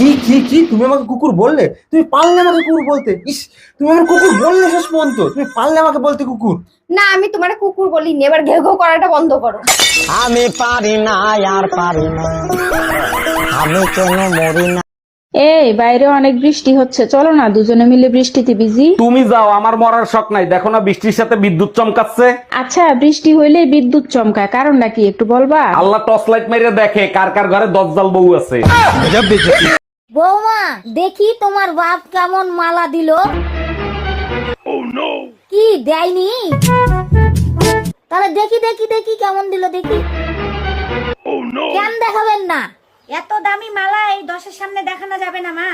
কি কি কি? তুমি আমাকে কুকুর বললে? তুমি পারলে আমাকে কুকুর বলতে? ইস তুমি আমার কুকুর বললে শেষ পর্যন্ত। তুমি পারলে আমাকে বলতে কুকুর? না আমি তোমার কুকুর বলিনি। এবার ঘেউ ঘেউ করাটা বন্ধ করো। আমি পারি না আর পারি না। আমি কেন মরি না? এই বাইরে অনেক বৃষ্টি হচ্ছে। চলো না দুজনে মিলে বৃষ্টিতে ভিজি তুমি যাও আমার মরার শখ নাই। দেখো না বৃষ্টির সাথে বিদ্যুৎ চমকাচ্ছে। আচ্ছা বৃষ্টি হইলে বিদ্যুৎ চমকায়। কারণটা কি একটু বলবা? আল্লাহ টর্চ লাইট মেরে দেখে কার কার ঘরে দজ্জাল বউ আছে। বৌমা দেখি তোমার বাপ কেমন মালা দিল। কি দেয়নি? তাহলে দেখি দেখি দেখি কেমন দিল দেখি। কেন দেখাবেন না? এত দামি মালা এই দশের সামনে দেখানো যাবে না মা।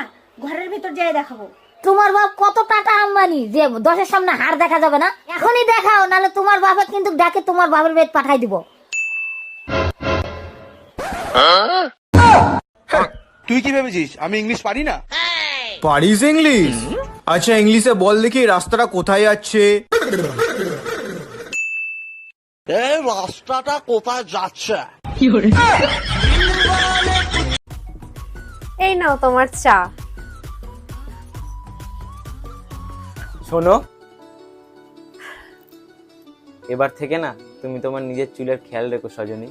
ঘরের ভিতর যেয়ে দেখাবো। তোমার বাপ কত টাকা আম্বানি যে দশের সামনে হার দেখা যাবে না? এখনই দেখাও নাহলে তোমার বাপে কিন্তু ডাকে তোমার বাপের বেদ পাঠাই দিব। তুই কি ভেবেছিস? আমি ইংলিশ পারি না? পারিস ইংলিশ আচ্ছা ইংলিশে বল দেখি রাস্তাটা কোথায় যাচ্ছে? এই রাস্তাটা কোথায় যাচ্ছে? এই নাও তোমার চা। শোনো এবার থেকে না তুমি তোমার নিজের চুলের খেয়াল রেখো সজনী।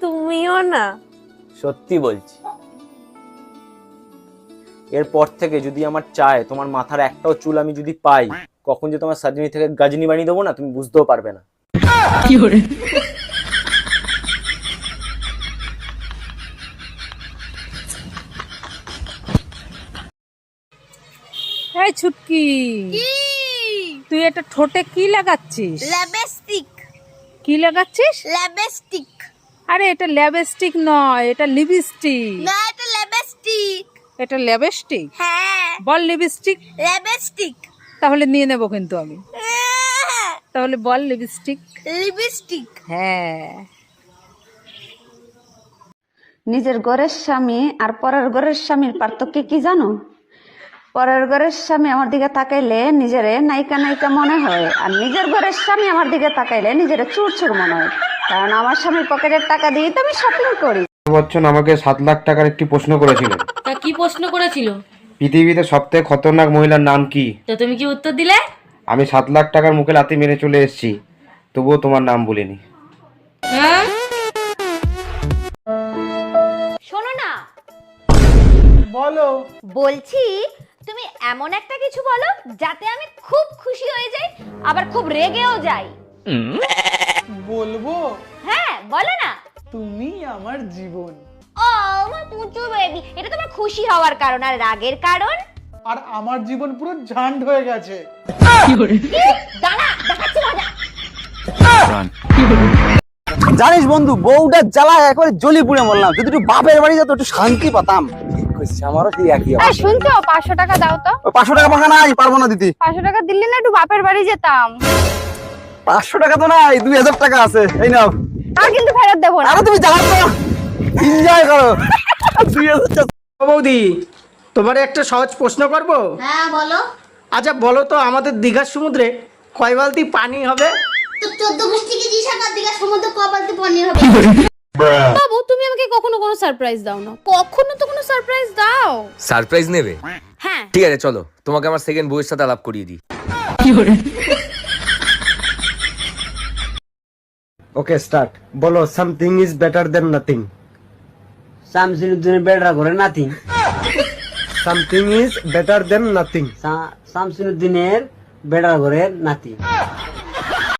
তুমিও না। সত্যি বলছি। এরপর থেকে যদি আমার চায় তোমার মাথার একটাও চুল আমি যদি পাই কখন যে তোমার সাজনি থেকে গাজনি বানিয়ে দেবো না তুমি বুঝতেও পারবে না। এই ছুটকি তুই এটা ঠোঁটে কি লাগাচ্ছিস? ল্যাবেস্টিক। কি লাগাচ্ছিস? ল্যাবেস্টিক। আরে এটা ল্যাবস্টিক নয় এটা লিপস্টিক। না এটা ল্যাবেস্টিক। এটা ল্যাবস্টিক? হ্যাঁ। বল লিপস্টিক। ল্যাবেস্টিক। তাহলে নিয়ে নেব কিন্তু আমি। তাহলে বল লিপস্টিক। লিপস্টিক। হ্যাঁ। নিজের ঘরের স্বামী আর পরের ঘরের স্বামীর পার্থক্য কি জানো? পরের ঘরের স্বামী আমার দিকে তাকাইলে নিজেরে নায়িকা নায়িকা মনে হয় আর নিজের ঘরের স্বামী আমার দিকে তাকাইলে নিজের চুর চুর মনে হয়। কারণ আমার স্বামীর পকেটের টাকা দিয়ে তো আমি শপিং করি। বচ্চন আমাকে সাত লাখ টাকার একটি প্রশ্ন করেছিল। তা কি প্রশ্ন করেছিল? পৃথিবীতে সবথেকে খতরনাক মহিলার নাম কি? তো তুমি কি উত্তর দিলে? আমি সাত লাখ টাকার মুখে লাথি মেরে চলে এসেছি তবুও তোমার নাম বলিনি। শোনো না। বলো। বলছি তুমি এমন একটা কিছু বলো যাতে আমি খুব খুশি হয়ে যাই আবার খুব রেগেও যাই। বলব? হ্যাঁ বলো না। তুমি আমার জীবন। আমার পুচু বেবি এটা তোমার খুশি হওয়ার কারণ আর রাগের কারণ? আর আমার জীবন পুরো ঝান্ড হয়ে গেছে। দাঁড়া দেখাচ্ছি মজা। জানিস বন্ধু বউটা জ্বালা একবারে জ্বলি পুড়ে মরলাম। যদি একটু বাপের বাড়ি যেত একটু শান্তি পেতাম। আমারও কি একই এই শুনছো? পাঁচশো টাকা দাও তো। ওই পাঁচশো টাকা ফাঁকা নাই পারব না দিতে। পাঁচশো টাকা দিলে না একটু বাপের বাড়ি যেতাম। পাঁচশো টাকা তো নাই দুই হাজার টাকা আছে। এই নাও। আর কিন্তু ফেরত দেবো না। আরে তুমি এনজয় করো। বৌদি তোমার একটা সহজ প্রশ্ন করব? হ্যাঁ বলো। আচ্ছা বলো তো আমাদের দীঘার সমুদ্রে কয় বালতি পানি হবে? বাবু তুমি আমাকে কখনো কোনো সারপ্রাইজ দাও না। কখনো তো কোনো সারপ্রাইজ দাও। সারপ্রাইজ নেবে? হ্যাঁ। ঠিক আছে চলো। তোমাকে আমার সেকেন্ড বউয়ের সাথে আলাপ করিয়ে দিই। ওকে স্টার্ট বলো something is better than nothing শামসিনুদ্দিনের better করে nothing something is better than nothing শামসিনুদ্দিনের better ঘরের নাতি